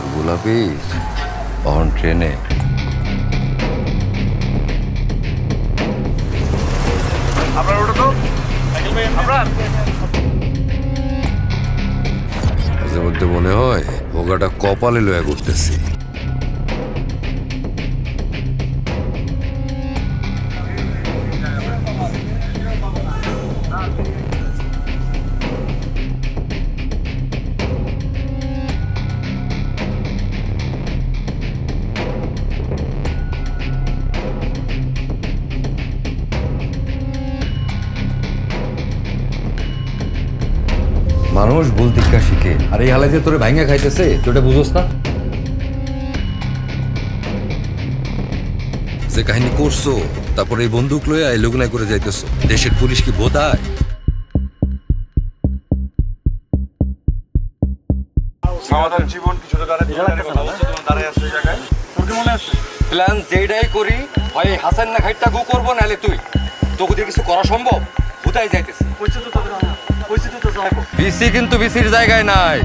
তোর গোলাপি অন ট্রেনে। আপনার ওটা তো? মাঝে মধ্যে মনে হয় ভোগাটা কপালে লয়া করতেছি মানুষ ভুল দিক্কা শিখে। আর এই হালে যে তোরে ভাঙ্গা খাইতেছে তুই ওটা বুঝোস না? যে কাহিনী করছ তারপরে এই বন্দুক লয়ে এই লোকনায় করে যাইতেছো। দেশের পুলিশ কি বোধায় সমাধান জীবন কিছুটা দাঁড়ায় দাঁড়ায় আছে এই জায়গায়। তোর কি মনে আছে? প্ল্যান যেটাই করি হয় হাসান না খাইটা গু করব নাহলে তুই। তোকে দিয়ে কিছু করা সম্ভব? কোথায় যাইতেছে? পয়সা তো বিসি কিন্তু বিসির জায়গায় নাই।